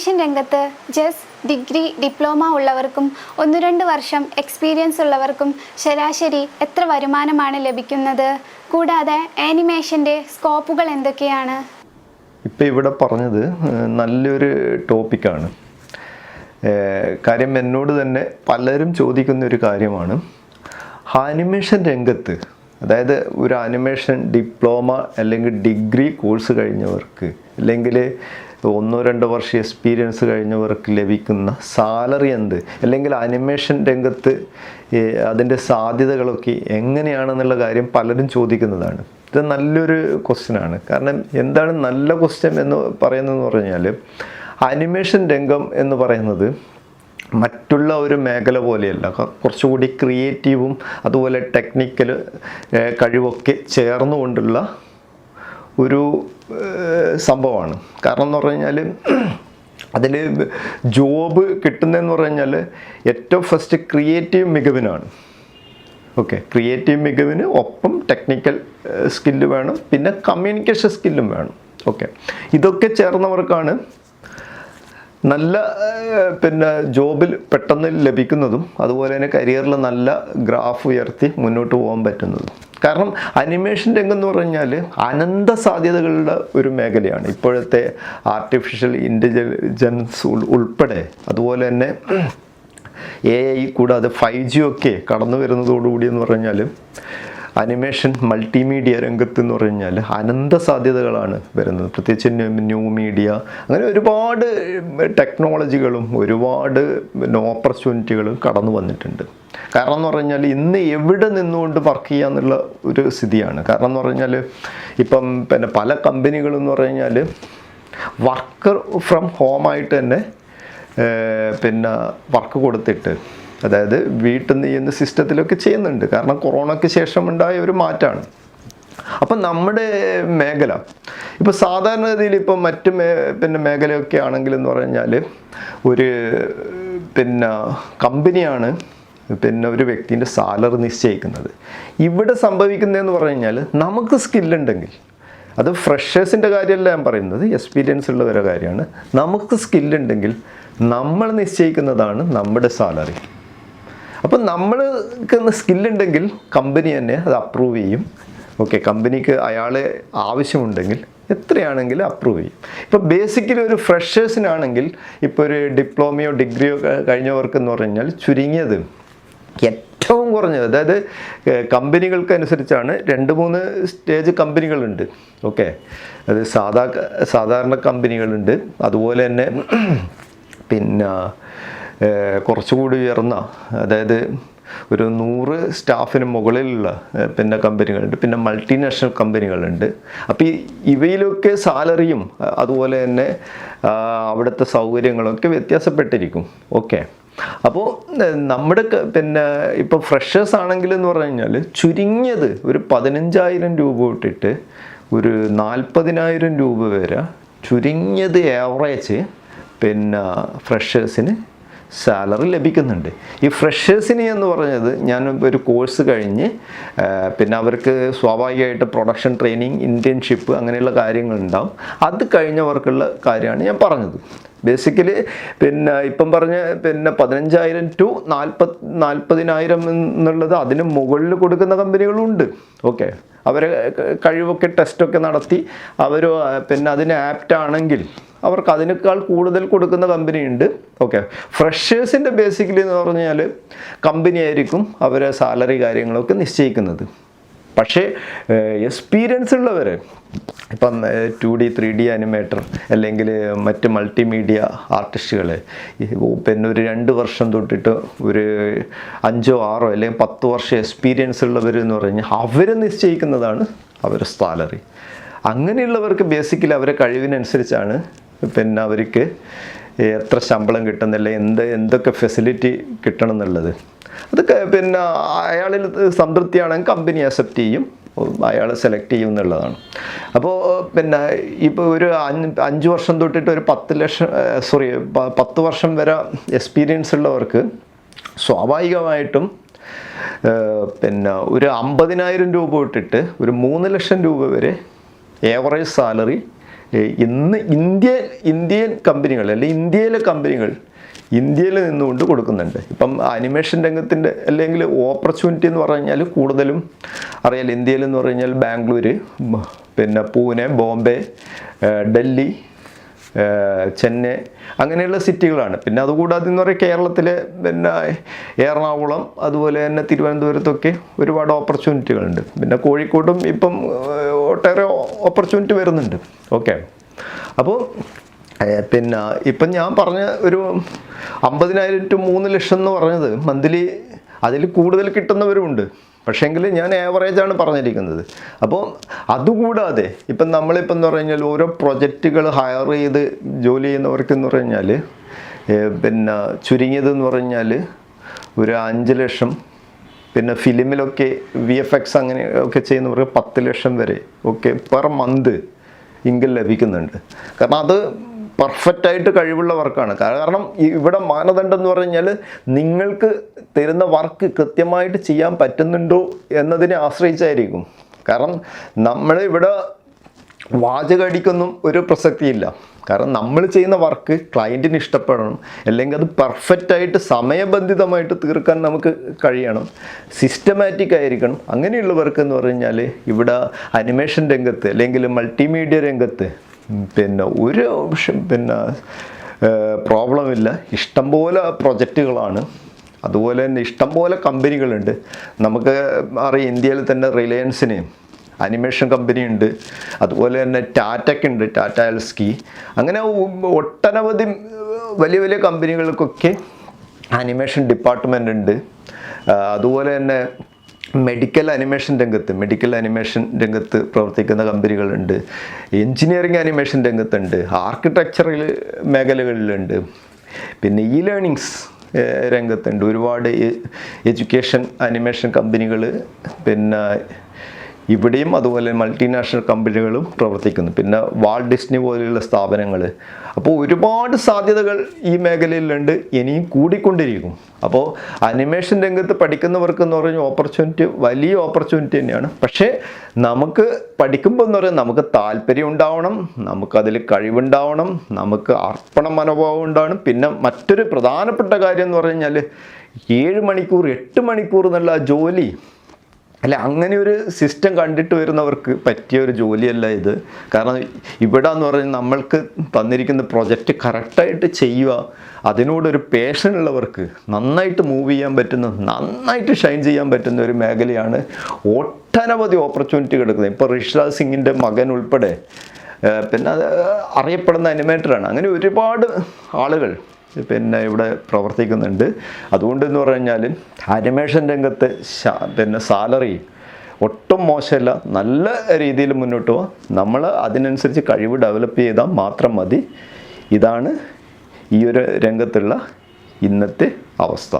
Animation രംഗത്ത് ജസ് degree diploma ഉള്ളവർക്കും ഒന്ന് രണ്ട് വർഷം എക്സ്പീരിയൻസ് ഉള്ളവർക്കും ശരാശരി എത്ര വരുമാനമാണ് ലഭിക്കുന്നത്? കൂടാതെ ആനിമേഷന്റെ സ്കോപ്പുകൾ എന്തൊക്കെയാണ്? ഇപ്പം ഇവിടെ പറഞ്ഞത് നല്ലൊരു ടോപ്പിക്കാണ് കാര്യം എന്നോട് തന്നെ പലരും ചോദിക്കുന്ന ഒരു കാര്യമാണ്. ആനിമേഷൻ രംഗത്ത് അതായത് ഒരു അനിമേഷൻ ഡിപ്ലോമ അല്ലെങ്കിൽ ഡിഗ്രി കോഴ്സ് കഴിഞ്ഞവർക്ക് അല്ലെങ്കിൽ ഒന്നോ രണ്ടോ വർഷം എക്സ്പീരിയൻസ് കഴിഞ്ഞവർക്ക് ലഭിക്കുന്ന സാലറി എന്ത്? അല്ലെങ്കിൽ അനിമേഷൻ രംഗത്ത് അതിന്റെ സാധ്യതകളൊക്കെ എങ്ങനെയാണെന്നുള്ള കാര്യം പലരും ചോദിക്കുന്നതാണ്. ഇത് നല്ലൊരു ക്വസ്റ്റ്യനാണ് കാരണം എന്താണ് നല്ല ക്വസ്റ്റ്യൻ എന്ന് പറയുന്നതെന്ന് പറഞ്ഞാൽ അനിമേഷൻ രംഗം എന്ന് പറയുന്നത് മറ്റുള്ള ഒരു മേഖല പോലെയല്ല. കുറച്ചുകൂടി ക്രിയേറ്റീവും അതുപോലെ ടെക്നിക്കൽ കഴിവൊക്കെ ചേർന്നുകൊണ്ടുള്ള ഒരു സംഭവമാണ്. കാരണം എന്ന് പറഞ്ഞു കഴിഞ്ഞാൽ അതിൽ ജോബ് കിട്ടുന്നതെന്ന് പറഞ്ഞു കഴിഞ്ഞാൽ ഏറ്റവും ഫസ്റ്റ് ക്രിയേറ്റീവ് മികവിനാണ്. ഓക്കെ ക്രിയേറ്റീവ് മികവിന് ഒപ്പം ടെക്നിക്കൽ സ്കില്ല് വേണം. പിന്നെ കമ്മ്യൂണിക്കേഷൻ സ്കില്ലും വേണം. ഓക്കെ ഇതൊക്കെ ചേർന്നവർക്കാണ് നല്ല പിന്നെ ജോബിൽ പെട്ടെന്ന് ലഭിക്കുന്നതും അതുപോലെ തന്നെ കരിയറിൽ നല്ല ഗ്രാഫ് ഉയർത്തി മുന്നോട്ട് പോകാൻ പറ്റുന്നതും. കാരണം അനിമേഷൻ രംഗം എന്ന് പറഞ്ഞാൽ അനന്ത സാധ്യതകളുടെ ഒരു മേഖലയാണ്. ഇപ്പോഴത്തെ ആർട്ടിഫിഷ്യൽ ഇന്റലിജൻസ് ഉൾപ്പെടെ അതുപോലെ തന്നെ എ ഐ കൂടാതെ ഫൈവ് ജി ഒക്കെ കടന്നു വരുന്നതോടുകൂടി എന്ന് പറഞ്ഞാൽ അനിമേഷൻ മൾട്ടിമീഡിയ രംഗത്ത് എന്ന് പറഞ്ഞാൽ അനന്ത സാധ്യതകളാണ് വരുന്നത്. പ്രത്യേകിച്ച് ന്യൂ മീഡിയ അങ്ങനെ ഒരുപാട് ടെക്നോളജികളും ഒരുപാട് ഓപ്പർച്യൂണിറ്റികളും കടന്നു വന്നിട്ടുണ്ട്. കാരണം എന്ന് പറഞ്ഞാൽ ഇന്ന് എവിടെ നിന്നുകൊണ്ട് വർക്ക് ചെയ്യാന്നുള്ള ഒരു സ്ഥിതിയാണ്. കാരണം എന്ന് പറഞ്ഞാൽ ഇപ്പം പിന്നെ പല കമ്പനികളെന്ന് പറഞ്ഞാൽ വർക്കർ ഫ്രം ഹോമായിട്ട് തന്നെ പിന്നെ വർക്ക് കൊടുത്തിട്ട് അതായത് വീട്ടിൽ നിന്ന് ചെയ്യുന്ന സിസ്റ്റത്തിലൊക്കെ ചെയ്യുന്നുണ്ട്. കാരണം കൊറോണയ്ക്ക് ശേഷം ഉണ്ടായ ഒരു മാറ്റമാണ് അപ്പം നമ്മുടെ മേഖല ഇപ്പോൾ സാധാരണഗതിയിൽ ഇപ്പം മറ്റ് മേ പിന്നെ മേഖലയൊക്കെ ആണെങ്കിൽ എന്ന് പറഞ്ഞാൽ ഒരു പിന്നെ കമ്പനിയാണ് പിന്നെ ഒരു വ്യക്തിന്റെ സാലറി നിശ്ചയിക്കുന്നത്. ഇവിടെ സംഭവിക്കുന്നതെന്ന് പറഞ്ഞു കഴിഞ്ഞാൽ നമുക്ക് സ്കില്ലുണ്ടെങ്കിൽ അത് ഫ്രഷേഴ്സിന്റെ കാര്യമല്ല ഞാൻ പറയുന്നത് എക്സ്പീരിയൻസ് ഉള്ളവരുടെ കാര്യമാണ്. നമുക്ക് സ്കില്ലുണ്ടെങ്കിൽ നമ്മൾ നിശ്ചയിക്കുന്നതാണ് നമ്മുടെ സാലറി. അപ്പം നമ്മൾക്ക് സ്കില്ലുണ്ടെങ്കിൽ കമ്പനി തന്നെ അത് അപ്രൂവ് ചെയ്യും. ഓക്കെ കമ്പനിക്ക് അയാളെ ആവശ്യമുണ്ടെങ്കിൽ എത്രയാണെങ്കിലും അപ്രൂവ് ചെയ്യും. ഇപ്പോൾ ബേസിക്കലി ഒരു ഫ്രഷേഴ്സിനാണെങ്കിൽ ഇപ്പോൾ ഒരു ഡിപ്ലോമയോ ഡിഗ്രിയോ കഴിഞ്ഞവർക്ക് എന്ന് പറഞ്ഞാൽ ചുരുങ്ങിയത് ഏറ്റവും കുറഞ്ഞത്. അതായത് കമ്പനികൾക്ക് അനുസരിച്ചാണ് രണ്ട് മൂന്ന് സ്റ്റേജ് കമ്പനികളുണ്ട് ഓക്കെ അത് സാധാ സാധാരണ കമ്പനികളുണ്ട് അതുപോലെ തന്നെ പിന്നെ കുറച്ചുകൂടി ഉയർന്ന അതായത് ഒരു നൂറ് സ്റ്റാഫിന് മുകളിലുള്ള പിന്നെ കമ്പനികളുണ്ട് പിന്നെ മൾട്ടിനാഷണൽ കമ്പനികളുണ്ട്. അപ്പോൾ ഈ ഇവയിലൊക്കെ സാലറിയും അതുപോലെ തന്നെ അവിടുത്തെ സൗകര്യങ്ങളൊക്കെ വ്യത്യാസപ്പെട്ടിരിക്കും. ഓക്കെ. അപ്പോൾ നമ്മുടെ പിന്നെ ഇപ്പോൾ ഫ്രഷേഴ്സ് ആണെങ്കിൽ എന്ന് പറഞ്ഞു കഴിഞ്ഞാൽ ചുരുങ്ങിയത് ഒരു പതിനഞ്ചായിരം രൂപ തൊട്ടിട്ട് ഒരു നാൽപ്പതിനായിരം രൂപ വരെ ചുരുങ്ങിയത് ആവറേജ് പിന്നെ ഫ്രഷേഴ്സിന് സാലറി ലഭിക്കുന്നുണ്ട്. ഈ ഫ്രഷേഴ്സിന് എന്ന് പറഞ്ഞത് ഞാൻ ഒരു കോഴ്സ് കഴിഞ്ഞ് പിന്നെ അവർക്ക് സ്വാഭാവികമായിട്ട് പ്രൊഡക്ഷൻ ട്രെയിനിങ് ഇന്റേൺഷിപ്പ് അങ്ങനെയുള്ള കാര്യങ്ങളുണ്ടാവും. അത് കഴിഞ്ഞവർക്കുള്ള കാര്യമാണ് ഞാൻ പറഞ്ഞത്. ബേസിക്കലി പിന്നെ ഇപ്പം പറഞ്ഞ പിന്നെ പതിനഞ്ചായിരം ടു നാൽപ്പത് നാൽപ്പതിനായിരം എന്നുള്ളത് അതിന് മുകളിൽ കൊടുക്കുന്ന കമ്പനികളുണ്ട്. ഓക്കെ അവരെ കഴിവൊക്കെ ടെസ്റ്റൊക്കെ നടത്തി അവർ പിന്നെ അതിന് ആപ്റ്റ് ആണെങ്കിൽ അവർക്ക് അതിനേക്കാൾ കൂടുതൽ കൊടുക്കുന്ന കമ്പനിയുണ്ട്. ഓക്കെ ഫ്രഷേഴ്സിന്റെ ബേസിക്കലി എന്ന് പറഞ്ഞാൽ കമ്പനി ആയിരിക്കും അവരെ സാലറി കാര്യങ്ങളൊക്കെ നിശ്ചയിക്കുന്നത്. പക്ഷേ എക്സ്പീരിയൻസ് ഉള്ളവർ ഇപ്പം two D three D animator അല്ലെങ്കിൽ മറ്റ് മൾട്ടിമീഡിയ ആർട്ടിസ്റ്റുകൾ പിന്നെ ഒരു രണ്ട് വർഷം തൊട്ടിട്ട് ഒരു അഞ്ചോ ആറോ അല്ലെങ്കിൽ പത്ത് വർഷം എക്സ്പീരിയൻസ് ഉള്ളവർ എന്ന് പറഞ്ഞാൽ അവർ നിശ്ചയിക്കുന്നതാണ് അവരുടെ സാലറി അങ്ങനെയുള്ളവർക്ക് ബേസിക്കലി അവരെ കഴിവിനനുസരിച്ചാണ് പിന്നെ അവർക്ക് എത്ര ശമ്പളം കിട്ടുന്നില്ല എന്ത് എന്തൊക്കെ ഫെസിലിറ്റി കിട്ടണം എന്നുള്ളത്. അതൊക്കെ പിന്നെ അയാളിൽ സംതൃപ്തിയാണെങ്കിൽ കമ്പനി അക്സെപ്റ്റ് ചെയ്യും. അയാളെ സെലക്ട് ചെയ്യും എന്നുള്ളതാണ് അപ്പോൾ പിന്നെ ഇപ്പോൾ ഒരു അഞ്ച് വർഷം തൊട്ടിട്ട് ഒരു പത്ത് ലക്ഷം സോറി പത്ത് വർഷം വരെ എക്സ്പീരിയൻസ് ഉള്ളവർക്ക് സ്വാഭാവികമായിട്ടും പിന്നെ ഒരു അമ്പതിനായിരം രൂപ തൊട്ടിട്ട് ഒരു മൂന്ന് ലക്ഷം രൂപ വരെ ഏവറേജ് സാലറി ഇന്ന് ഇന്ത്യ ഇന്ത്യൻ കമ്പനികൾ അല്ലെങ്കിൽ ഇന്ത്യയിലെ കമ്പനികൾ ഇന്ത്യയിൽ നിന്നുകൊണ്ട് കൊടുക്കുന്നുണ്ട്. ഇപ്പം അനിമേഷൻ രംഗത്തിന്റെ അല്ലെങ്കിൽ ഓപ്പർച്യൂണിറ്റി എന്ന് പറഞ്ഞാൽ കൂടുതലും അറിയാലോ ഇന്ത്യയിൽ എന്ന് പറഞ്ഞാൽ ബാംഗ്ലൂർ പിന്നെ പൂനെ ബോംബെ ഡൽഹി ചെന്നൈ അങ്ങനെയുള്ള സിറ്റികളാണ്. പിന്നെ അതുകൂടാതെ എന്ന് പറയുക കേരളത്തിലെ പിന്നെ എറണാകുളം അതുപോലെ തന്നെ തിരുവനന്തപുരത്തൊക്കെ ഒരുപാട് ഓപ്പർച്യൂണിറ്റികളുണ്ട് പിന്നെ കോഴിക്കോട്ടും ഇപ്പം ഒട്ടേറെ ഓപ്പർച്യൂണിറ്റി വരുന്നുണ്ട്. ഓക്കെ അപ്പോൾ പിന്നെ ഇപ്പം ഞാൻ പറഞ്ഞ ഒരു അമ്പതിനായിരം ടു മൂന്ന് ലക്ഷം എന്ന് പറഞ്ഞത് മന്ത്ലി അതിൽ കൂടുതൽ കിട്ടുന്നവരുമുണ്ട്. പക്ഷേങ്കിൽ ഞാൻ ആവറേജാണ് പറഞ്ഞിരിക്കുന്നത്. അപ്പോൾ അതുകൂടാതെ ഇപ്പം നമ്മളിപ്പം എന്ന് പറഞ്ഞു കഴിഞ്ഞാൽ ഓരോ പ്രൊജക്റ്റുകൾ ഹയർ ചെയ്ത് ജോലി ചെയ്യുന്നവർക്ക് എന്ന് പറഞ്ഞു കഴിഞ്ഞാൽ പിന്നെ ചുരുങ്ങിയതെന്ന് പറഞ്ഞാൽ ഒരു അഞ്ച് ലക്ഷം. പിന്നെ ഫിലിമിലൊക്കെ വി എഫ് എക്സ് അങ്ങനെ ഒക്കെ ചെയ്യുന്നവർക്ക് പത്ത് ലക്ഷം വരെ ഒക്കെ പെർ മന്ത് ഇങ്കിൽ ലഭിക്കുന്നുണ്ട്. കാരണം അത് പെർഫെക്റ്റ് ആയിട്ട് കഴിവുള്ള വർക്കാണ്. കാരണം ഇവിടെ മാനദണ്ഡം എന്ന് പറഞ്ഞാൽ നിങ്ങൾക്ക് തരുന്ന വർക്ക് കൃത്യമായിട്ട് ചെയ്യാൻ പറ്റുന്നുണ്ടോ എന്നതിനെ ആശ്രയിച്ചായിരിക്കും. കാരണം നമ്മൾ ഇവിടെ വാചകടിക്കൊന്നും ഒരു പ്രസക്തിയില്ല. കാരണം നമ്മൾ ചെയ്യുന്ന വർക്ക് ക്ലയന്റിന് ഇഷ്ടപ്പെടണം. അല്ലെങ്കിൽ അത് പെർഫെക്റ്റ് ആയിട്ട് സമയബന്ധിതമായിട്ട് തീർക്കാൻ നമുക്ക് കഴിയണം. സിസ്റ്റമാറ്റിക് ആയിരിക്കണം. അങ്ങനെയുള്ള വർക്ക് എന്ന് പറഞ്ഞാൽ ഇവിടെ അനിമേഷൻ രംഗത്ത് അല്ലെങ്കിൽ മൾട്ടിമീഡിയ രംഗത്ത് പിന്നെ ഒരു പിന്നെ പ്രോബ്ലം ഇല്ല. ഇഷ്ടംപോലെ പ്രൊജക്റ്റുകളാണ്. അതുപോലെ തന്നെ ഇഷ്ടംപോലെ കമ്പനികളുണ്ട്. നമുക്ക് അറിയാം ഇന്ത്യയിൽ തന്നെ റിലയൻസിനെയും അനിമേഷൻ കമ്പനി ഉണ്ട് അതുപോലെ തന്നെ ടാറ്റയ്ക്ക് ഉണ്ട് ടാറ്റ എൽസ്കി. അങ്ങനെ ഒട്ടനവധി വലിയ വലിയ കമ്പനികൾക്കൊക്കെ അനിമേഷൻ ഡിപ്പാർട്ട്മെന്റ് ഉണ്ട്. അതുപോലെ തന്നെ മെഡിക്കൽ അനിമേഷൻ രംഗത്ത് മെഡിക്കൽ അനിമേഷൻ രംഗത്ത് പ്രവർത്തിക്കുന്ന കമ്പനികളുണ്ട്. എൻജിനീയറിംഗ് അനിമേഷൻ രംഗത്തുണ്ട്. ആർക്കിടെക്ചറൽ മേഖലകളിലുണ്ട്. പിന്നെ ഇ ലേണിങ്സ് രംഗത്തുണ്ട്. ഒരുപാട് എഡ്യൂക്കേഷൻ അനിമേഷൻ കമ്പനികൾ പിന്നെ ഇവിടെയും അതുപോലെ മൾട്ടിനാഷണൽ കമ്പനികളും പ്രവർത്തിക്കുന്നു. പിന്നെ വാൾ ഡിസ്നി പോലെയുള്ള സ്ഥാപനങ്ങൾ അപ്പോൾ ഒരുപാട് സാധ്യതകൾ ഈ മേഖലയിലുണ്ട്. ഇനിയും കൂടിക്കൊണ്ടിരിക്കും. അപ്പോൾ അനിമേഷൻ രംഗത്ത് പഠിക്കുന്നവർക്ക് എന്ന് പറഞ്ഞാൽ ഓപ്പർച്യൂണിറ്റി വലിയ ഓപ്പർച്യൂണിറ്റി തന്നെയാണ്. പക്ഷേ നമുക്ക് പഠിക്കുമ്പോൾ എന്ന് പറയുന്നത് നമുക്ക് താല്പര്യം ഉണ്ടാവണം. നമുക്കതിൽ കഴിവുണ്ടാവണം. നമുക്ക് അർപ്പണ മനോഭാവം ഉണ്ടാവണം. പിന്നെ മറ്റൊരു പ്രധാനപ്പെട്ട കാര്യം എന്ന് പറഞ്ഞു കഴിഞ്ഞാൽ ഏഴ് മണിക്കൂർ എട്ട് മണിക്കൂർ എന്നുള്ള ജോലി അല്ല അങ്ങനെ ഒരു സിസ്റ്റം കണ്ടിട്ട് വരുന്നവർക്ക് പറ്റിയ ഒരു ജോലിയല്ല ഇത്. കാരണം ഇവിടെ എന്ന് പറഞ്ഞാൽ നമ്മൾക്ക് തന്നിരിക്കുന്ന പ്രൊജക്റ്റ് കറക്റ്റായിട്ട് ചെയ്യുക അതിനോടൊരു പേഷൻ ഉള്ളവർക്ക് നന്നായിട്ട് മൂവ് ചെയ്യാൻ പറ്റുന്ന നന്നായിട്ട് ഷൈൻ ചെയ്യാൻ പറ്റുന്ന ഒരു മേഖലയാണ് ഒട്ടനവധി ഓപ്പർച്യൂണിറ്റി കിടക്കുന്നത്. ഇപ്പോൾ ഋഷിരാജ് സിംഗിന്റെ മകൻ ഉൾപ്പെടെ പിന്നെ അറിയപ്പെടുന്ന അനിമേറ്ററാണ് അങ്ങനെ ഒരുപാട് ആളുകൾ പിന്നെ ഇവിടെ പ്രവർത്തിക്കുന്നുണ്ട്. അതുകൊണ്ട് എന്ന് കഴിഞ്ഞാൽ അനിമേഷൻ രംഗത്തെ പിന്നെ സാലറി ഒട്ടും മോശമല്ല. നല്ല രീതിയിൽ മുന്നോട്ട് പോവാം. നമ്മൾ അതിനനുസരിച്ച് കഴിവ് ഡെവലപ്പ് ചെയ്താൽ മാത്രം മതി. ഇതാണ് ഈ ഒരു രംഗത്തുള്ള ഇന്നത്തെ അവസ്ഥ.